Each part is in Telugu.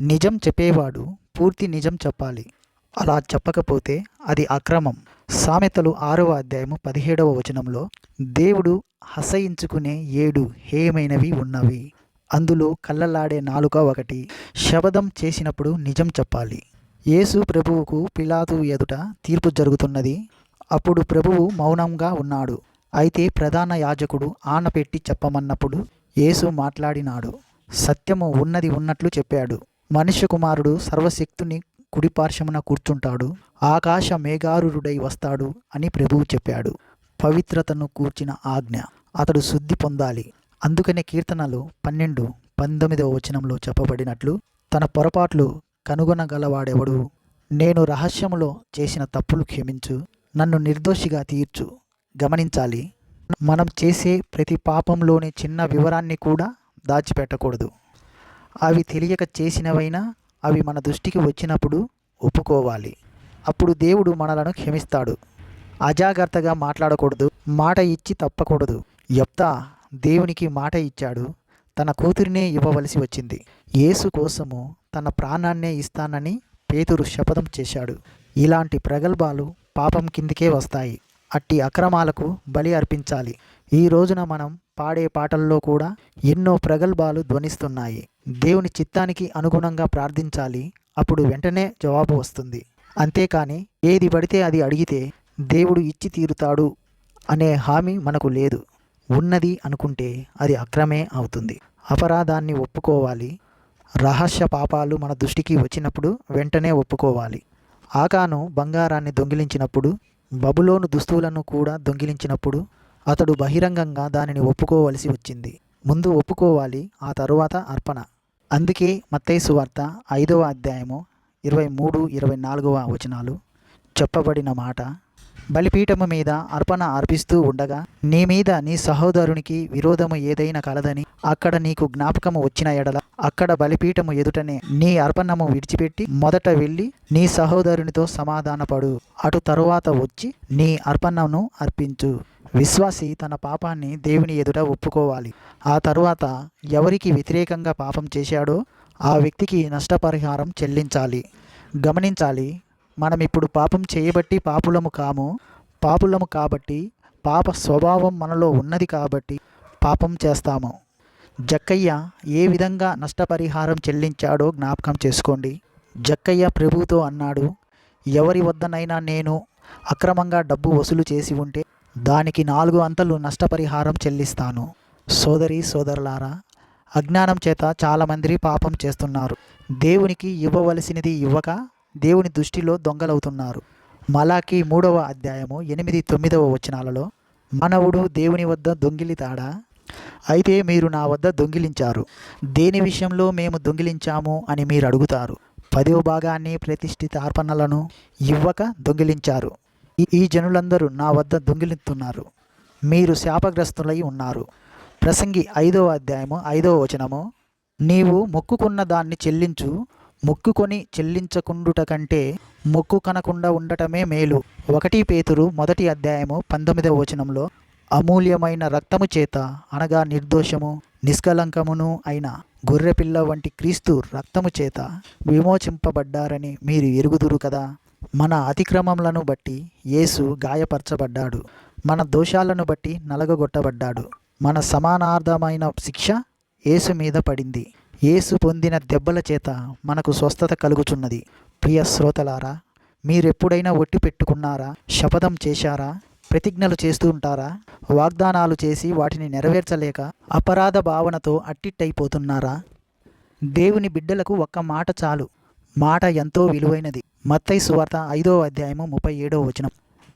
నిజం చెప్పేవాడు పూర్తి నిజం చెప్పాలి. అలా చెప్పకపోతే అది అక్రమం. సామెతలు ఆరవ అధ్యాయము పదిహేడవ వచనంలో దేవుడు హసయించుకునే ఏడు హేయమైనవి ఉన్నవి. అందులో కళ్ళలాడే నాలుక ఒకటి. శబదం చేసినప్పుడు నిజం చెప్పాలి. యేసు ప్రభువుకు పిలాతు ఎదుట తీర్పు జరుగుతున్నది. అప్పుడు ప్రభువు మౌనంగా ఉన్నాడు. అయితే ప్రధాన యాజకుడు ఆనపెట్టి చెప్పమన్నప్పుడు యేసు మాట్లాడినాడు. సత్యము ఉన్నది ఉన్నట్లు చెప్పాడు. మనుష్య కుమారుడు సర్వశక్తుని కుడిపార్శ్వమున కూర్చుంటాడు. ఆకాశ మేఘారుడై వస్తాడు అని ప్రభువు చెప్పాడు. పవిత్రతను కూర్చిన ఆజ్ఞ. అతడు శుద్ధి పొందాలి. అందుకనే కీర్తనలు పన్నెండు పంతొమ్మిదవ వచనంలో చెప్పబడినట్లు తన పొరపాట్లు కనుగొనగలవాడెవడు? నేను రహస్యములో చేసిన తప్పులు క్షమించు. నన్ను నిర్దోషిగా తీర్చు. గమనించాలి. మనం చేసే ప్రతి పాపంలోని చిన్న వివరాన్ని కూడా దాచిపెట్టకూడదు. అవి తెలియక చేసినవైనా అవి మన దృష్టికి వచ్చినప్పుడు ఒప్పుకోవాలి. అప్పుడు దేవుడు మనలను క్షమిస్తాడు. అజాగ్రత్తగా మాట్లాడకూడదు. మాట ఇచ్చి తప్పకూడదు. యెఫ్తా దేవునికి మాట ఇచ్చాడు. తన కూతురినే ఇవ్వవలసి వచ్చింది. యేసు కోసము తన ప్రాణాన్నే ఇస్తానని పేతురు శపథం చేశాడు. ఇలాంటి ప్రగల్భాలు పాపం కిందికే వస్తాయి. అట్టి అక్రమాలకు బలి అర్పించాలి. ఈ రోజున మనం పాడే పాటల్లో కూడా ఎన్నో ప్రగల్భాలు ధ్వనిస్తున్నాయి. దేవుని చిత్తానికి అనుగుణంగా ప్రార్థించాలి అప్పుడు వెంటనే జవాబు వస్తుంది. అంతేకాని ఏది పడితే అది అడిగితే దేవుడు ఇచ్చి తీరుతాడు అనే హామీ మనకు లేదు. ఉన్నది అనుకుంటే అది అక్రమే అవుతుంది. అపరాధాన్ని ఒప్పుకోవాలి. రహస్య పాపాలు మన దృష్టికి వచ్చినప్పుడు వెంటనే ఒప్పుకోవాలి. ఆకాను బంగారాన్ని దొంగిలించినప్పుడు బబులోను దుస్తువులను కూడా దొంగిలించినప్పుడు అతడు బహిరంగంగా దానిని ఒప్పుకోవలసి వచ్చింది. ముందు ఒప్పుకోవాలి ఆ తరువాత అర్పణ. అందుకే మత్తైసు వార్త ఐదవ అధ్యాయము ఇరవై మూడు ఇరవై నాలుగవ వచనాలు చెప్పబడిన మాట. బలిపీఠము మీద అర్పణ అర్పిస్తూ ఉండగా నీ మీద నీ సహోదరునికి విరోధము ఏదైనా కలదని అక్కడ నీకు జ్ఞాపకము వచ్చిన ఎడల అక్కడ బలిపీఠము ఎదుటనే నీ అర్పణము విడిచిపెట్టి మొదట వెళ్ళి నీ సహోదరునితో సమాధానపడు. అటు తరువాత వచ్చి నీ అర్పణను అర్పించు. విశ్వాసి తన పాపాన్ని దేవుని ఎదుట ఒప్పుకోవాలి. ఆ తరువాత ఎవరికి వ్యతిరేకంగా పాపం చేశాడో ఆ వ్యక్తికి నష్టపరిహారం చెల్లించాలి. గమనించాలి మనం ఇప్పుడు పాపం చేయబట్టి పాపులము కాము పాపులము కాబట్టి పాప స్వభావం మనలో ఉన్నది కాబట్టి పాపం చేస్తాము. జక్కయ్య ఏ విధంగా నష్టపరిహారం చెల్లించాడో జ్ఞాపకం చేసుకోండి. జక్కయ్య ప్రభుతో అన్నాడు ఎవరి వద్దనైనా నేను అక్రమంగా డబ్బు వసూలు చేసి ఉంటే దానికి నాలుగు అంతలు నష్టపరిహారం చెల్లిస్తాను. సోదరి సోదరులారా అజ్ఞానం చేత చాలామంది పాపం చేస్తున్నారు. దేవునికి ఇవ్వవలసినది ఇవ్వక దేవుని దృష్టిలో దొంగలవుతున్నారు. మలాకి మూడవ అధ్యాయము ఎనిమిది తొమ్మిదవ వచనాలలో మనవుడు దేవుని వద్ద దొంగిలితాడా? అయితే మీరు నా వద్ద దొంగిలించారు. దేని విషయంలో మేము దొంగిలించాము? అని మీరు అడుగుతారు. పదవ భాగాన్ని ప్రతిష్ఠిత అర్పణలను ఇవ్వక దొంగిలించారు. ఈ- ఈ జనులందరూ నా వద్ద దొంగిలిస్తున్నారు మీరు శాపగ్రస్తులై ఉన్నారు. ప్రసంగి ఐదవ అధ్యాయము ఐదవ వచనము. నీవు మొక్కుకున్న దాన్ని చెల్లించు. మొక్కుకొని చెల్లించకుండుట కంటే మొక్కు కనకుండా ఉండటమే మేలు. ఒకటి పేతురు మొదటి అధ్యాయము పంతొమ్మిదవ వచనంలో అమూల్యమైన రక్తము చేత అనగా నిర్దోషము నిష్కలంకమును అయిన గొర్రెపిల్ల వంటి క్రీస్తు రక్తము చేత విమోచింపబడ్డారని మీరు ఎరుగుదురు కదా? మన అతిక్రమములను బట్టి యేసు గాయపరచబడ్డాడు. మన దోషాలను బట్టి నలగగొట్టబడ్డాడు. మన సమానార్థమైన శిక్ష యేసు మీద పడింది. యేసు పొందిన దెబ్బల చేత మనకు స్వస్థత కలుగుచున్నది. ప్రియ శ్రోతలారా మీరెప్పుడైనా ఒట్టి పెట్టుకున్నారా? శపథం చేశారా? ప్రతిజ్ఞలు చేస్తూ ఉంటారా? వాగ్దానాలు చేసి వాటిని నెరవేర్చలేక అపరాధ భావనతో అట్టిట్టయిపోతున్నారా? దేవుని బిడ్డలకు ఒక్క మాట చాలు. మాట ఎంతో విలువైనది. మత్తై సువార్త ఐదో అధ్యాయము ముప్పై ఏడో వచనం.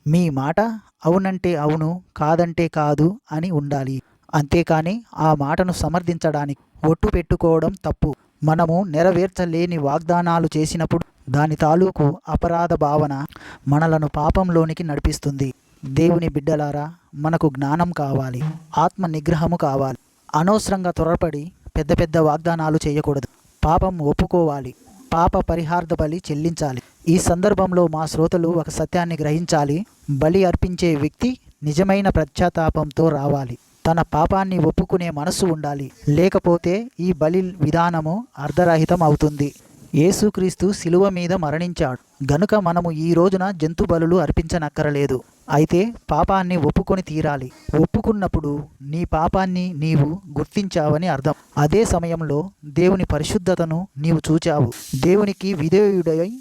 మీ మాట అవునంటే అవును కాదంటే కాదు అని ఉండాలి. అంతేకాని ఆ మాటను సమర్థించడానికి ఒట్టు పెట్టుకోవడం తప్పు. మనము నెరవేర్చలేని వాగ్దానాలు చేసినప్పుడు దాని తాలూకు అపరాధ భావన మనలను పాపంలోనికి నడిపిస్తుంది. దేవుని బిడ్డలారా మనకు జ్ఞానం కావాలి ఆత్మ నిగ్రహము కావాలి. అనవసరంగా త్వరపడి పెద్ద పెద్ద వాగ్దానాలు చేయకూడదు. పాపం ఒప్పుకోవాలి. పాప పరిహార్థ బలి చెల్లించాలి. ఈ సందర్భంలో మా శ్రోతలు ఒక సత్యాన్ని గ్రహించాలి. బలి అర్పించే వ్యక్తి నిజమైన ప్రత్యాతాపంతో రావాలి. తన పాపాన్ని ఒప్పుకునే మనస్సు ఉండాలి. లేకపోతే ఈ బలి విధానము అర్ధరహితం అవుతుంది యేసుక్రీస్తు శిలువ మీద మరణించాడు. గనుక మనము ఈ రోజున జంతు బలులు అర్పించనక్కరలేదు. అయితే పాపాన్ని ఒప్పుకొని తీరాలి. ఒప్పుకున్నప్పుడు నీ పాపాన్ని నీవు గుర్తించావని అర్థం. అదే సమయంలో దేవుని పరిశుద్ధతను నీవు చూచావు. దేవునికి విధేయుడై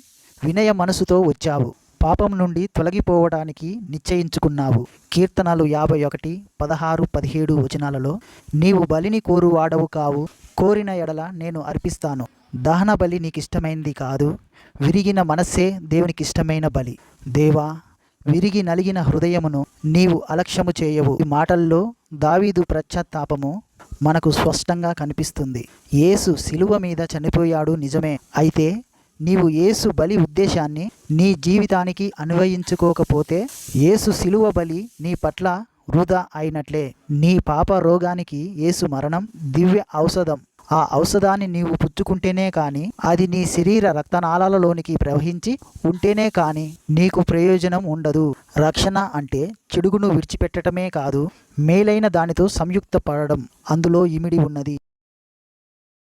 వినయ మనసుతో వచ్చావు. పాపం నుండి తొలగిపోవడానికి నిశ్చయించుకున్నావు. కీర్తనలు యాభై ఒకటి పదహారు పదిహేడు వచనాలలో నీవు బలిని కోరువాడవు కావు. కోరిన ఎడల నేను అర్పిస్తాను. దహన బలి నీకు ఇష్టమైంది కాదు. విరిగిన మనస్సే దేవునికి ఇష్టమైన బలి. దేవా విరిగి నలిగిన హృదయమును నీవు అలక్ష్యము చేయవు. ఈ మాటల్లో దావీదు ప్రశ్చాత్తాపము మనకు స్పష్టంగా కనిపిస్తుంది. యేసు శిలువ మీద చనిపోయాడు నిజమే. అయితే నీవు యేసు బలి ఉద్దేశాన్ని నీ జీవితానికి అన్వయించుకోకపోతే యేసు శిలువ బలి నీ పట్ల వృధా అయినట్లే. నీ పాప రోగానికి యేసు మరణం దివ్య ఔషధం. ఆ ఔషధాన్ని నీవు పుచ్చుకుంటేనే కానీ అది నీ శరీర రక్తనాళాలలోనికి ప్రవహించి ఉంటేనే కానీ నీకు ప్రయోజనం ఉండదు. రక్షణ అంటే చెడుగును విడిచిపెట్టడమే కాదు మేలైన దానితో సంయుక్త పడడం అందులో ఇమిడి ఉన్నది.